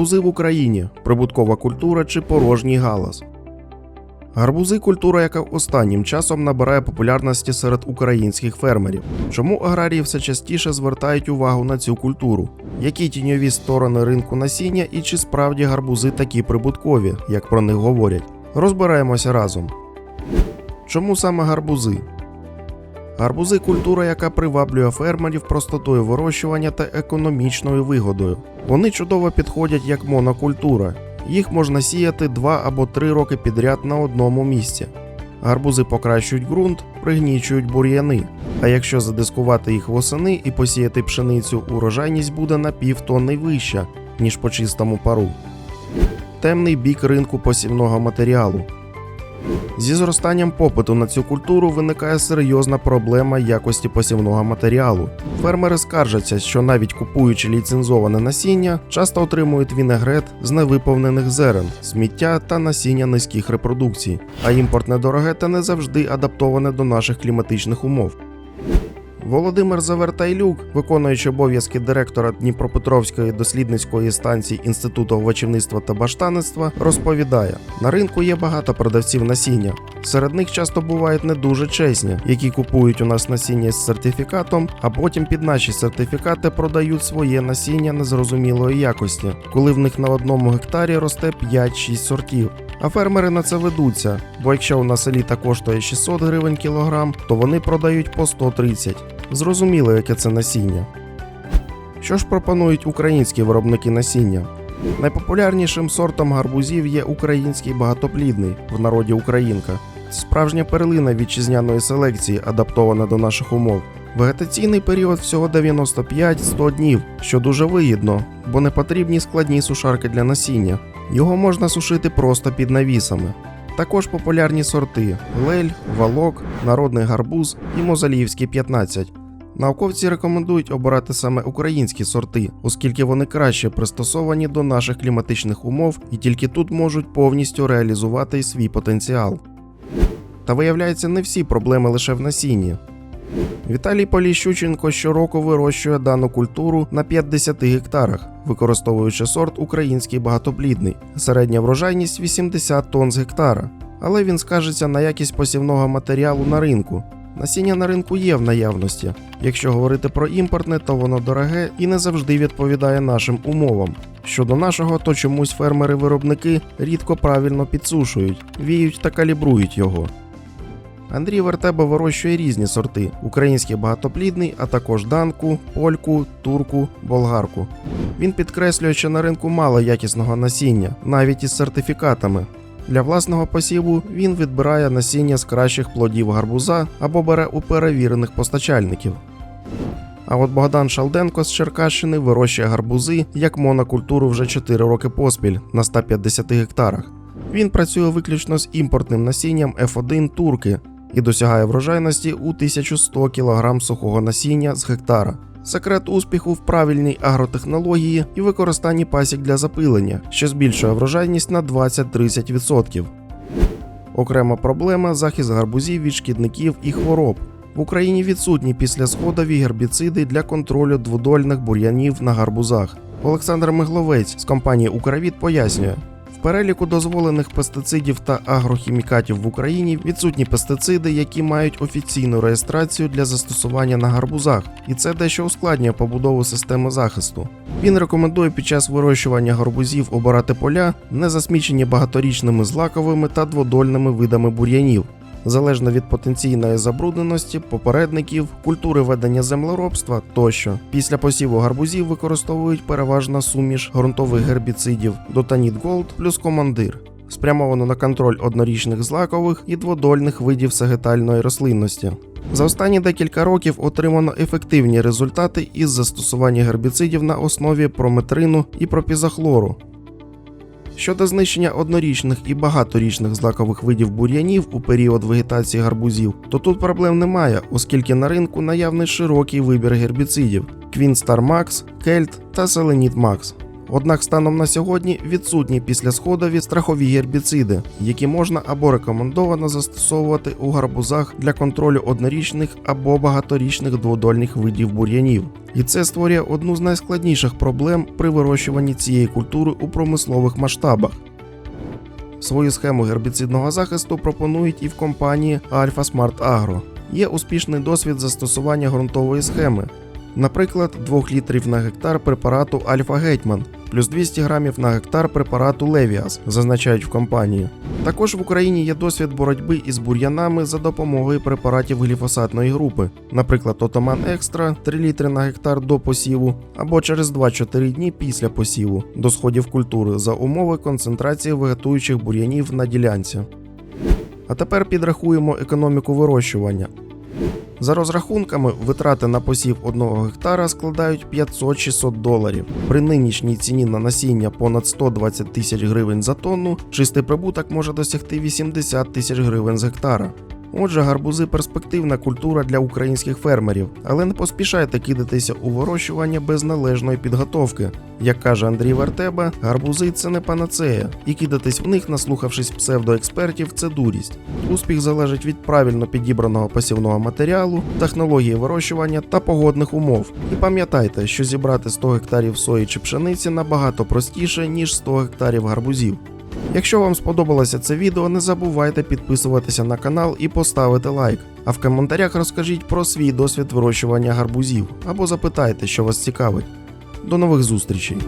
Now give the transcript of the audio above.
Гарбузи в Україні прибуткова культура чи порожній галас. Гарбузи культура, яка останнім часом набирає популярності серед українських фермерів. Чому аграрії все частіше звертають увагу на цю культуру? Які тіньові сторони ринку насіння і чи справді гарбузи такі прибуткові, як про них говорять? Розбираємося разом. Чому саме гарбузи? Гарбузи культура, яка приваблює фермерів простотою вирощування та економічною вигодою. Вони чудово підходять як монокультура. Їх можна сіяти 2 або 3 роки підряд на одному місці. Гарбузи покращують ґрунт, пригнічують бур'яни. А якщо задискувати їх восени і посіяти пшеницю, урожайність буде на півтонни вища, ніж по чистому пару. Темний бік ринку посівного матеріалу. Зі зростанням попиту на цю культуру виникає серйозна проблема якості посівного матеріалу. Фермери скаржаться, що навіть купуючи ліцензоване насіння, часто отримують вінегрет з невиповнених зерен, сміття та насіння низьких репродукцій, а імпортне дороге та не завжди адаптоване до наших кліматичних умов. Володимир Завертайлюк, виконуючи обов'язки директора Дніпропетровської дослідницької станції Інституту овочівництва та баштанництва, розповідає: на ринку є багато продавців насіння. Серед них часто бувають не дуже чесні, які купують у нас насіння з сертифікатом, а потім під наші сертифікати продають своє насіння незрозумілої якості, коли в них на одному гектарі росте 5-6 сортів. А фермери на це ведуться, бо якщо у нас еліта коштує 600 гривень кілограм, то вони продають по 130. Зрозуміло, яке це насіння. Що ж пропонують українські виробники насіння? Найпопулярнішим сортом гарбузів є український багатоплідний, в народі Українка. Справжня перлина вітчизняної селекції, адаптована до наших умов. Вегетаційний період всього 95-100 днів, що дуже вигідно, бо не потрібні складні сушарки для насіння. Його можна сушити просто під навісами. Також популярні сорти лель, валок, народний гарбуз і мозаліївський 15. Науковці рекомендують обирати саме українські сорти, оскільки вони краще пристосовані до наших кліматичних умов і тільки тут можуть повністю реалізувати свій потенціал. Та виявляється, не всі проблеми лише в насінні. Віталій Поліщученко щороку вирощує дану культуру на 50 гектарах, використовуючи сорт український багатоплідний. Середня врожайність 80 тонн з гектара. Але він скажеться на якість посівного матеріалу на ринку. Насіння на ринку є в наявності. Якщо говорити про імпортне, то воно дороге і не завжди відповідає нашим умовам. Щодо нашого, то чомусь фермери-виробники рідко правильно підсушують, віють та калібрують його. Андрій Вертеба вирощує різні сорти: український багатоплідний, а також данку, польку, турку, болгарку. Він підкреслює, що на ринку мало якісного насіння, навіть із сертифікатами. Для власного посіву він відбирає насіння з кращих плодів гарбуза або бере у перевірених постачальників. А от Богдан Шалденко з Черкащини вирощує гарбузи як монокультуру вже 4 роки поспіль на 150 гектарах. Він працює виключно з імпортним насінням F1 турки і досягає врожайності у 1100 кг сухого насіння з гектара. Секрет успіху в правильній агротехнології і використанні пасік для запилення, що збільшує врожайність на 20-30%. Окрема проблема захист гарбузів від шкідників і хвороб. В Україні відсутні післясходові гербіциди для контролю дводольних бур'янів на гарбузах. Олександр Мигловець з компанії Укравіт пояснює. Переліку дозволених пестицидів та агрохімікатів в Україні відсутні пестициди, які мають офіційну реєстрацію для застосування на гарбузах, і це дещо ускладнює побудову системи захисту. Він рекомендує під час вирощування гарбузів обирати поля, не засмічені багаторічними злаковими та дводольними видами бур'янів. Залежно від потенційної забрудненості, попередників, культури ведення землеробства тощо. Після посіву гарбузів використовують переважно суміш ґрунтових гербіцидів Дотаніт Голд плюс командир, спрямовано на контроль однорічних злакових і дводольних видів сагітальної рослинності. За останні декілька років отримано ефективні результати із застосування гербіцидів на основі прометрину і пропізохлору. Щодо знищення однорічних і багаторічних злакових видів бур'янів у період вегетації гарбузів, то тут проблем немає, оскільки на ринку наявний широкий вибір гербіцидів: Квінстар Макс, Кельт та Селеніт Max. Однак станом на сьогодні відсутні післясходові страхові гербіциди, які можна або рекомендовано застосовувати у гарбузах для контролю однорічних або багаторічних дводольних видів бур'янів. І це створює одну з найскладніших проблем при вирощуванні цієї культури у промислових масштабах. Свою схему гербіцидного захисту пропонують і в компанії Alpha Smart Agro. Є успішний досвід застосування ґрунтової схеми, наприклад, 2 літрів на гектар препарату Альфа Гетьман плюс 200 грамів на гектар препарату Левіас, зазначають в компанії. Також в Україні є досвід боротьби із бур'янами за допомогою препаратів гліфосатної групи, наприклад, Отоман Екстра 3 літри на гектар до посіву або через 2-4 дні після посіву до сходів культури за умови концентрації вегетуючих бур'янів на ділянці. А тепер підрахуємо економіку вирощування. За розрахунками, витрати на посів одного гектара складають 500-600 доларів. При нинішній ціні на насіння понад 120 тисяч гривень за тонну, чистий прибуток може досягти 80 тисяч гривень з гектара. Отже, гарбузи перспективна культура для українських фермерів, але не поспішайте кидатися у вирощування без належної підготовки. Як каже Андрій Вартеба, гарбузи це не панацея, і кидатись в них, наслухавшись псевдоекспертів, це дурість. Успіх залежить від правильно підібраного посівного матеріалу, технології вирощування та погодних умов. І пам'ятайте, що зібрати 100 гектарів сої чи пшениці набагато простіше, ніж 100 гектарів гарбузів. Якщо вам сподобалося це відео, не забувайте підписуватися на канал і поставити лайк. А в коментарях розкажіть про свій досвід вирощування гарбузів або запитайте, що вас цікавить. До нових зустрічей!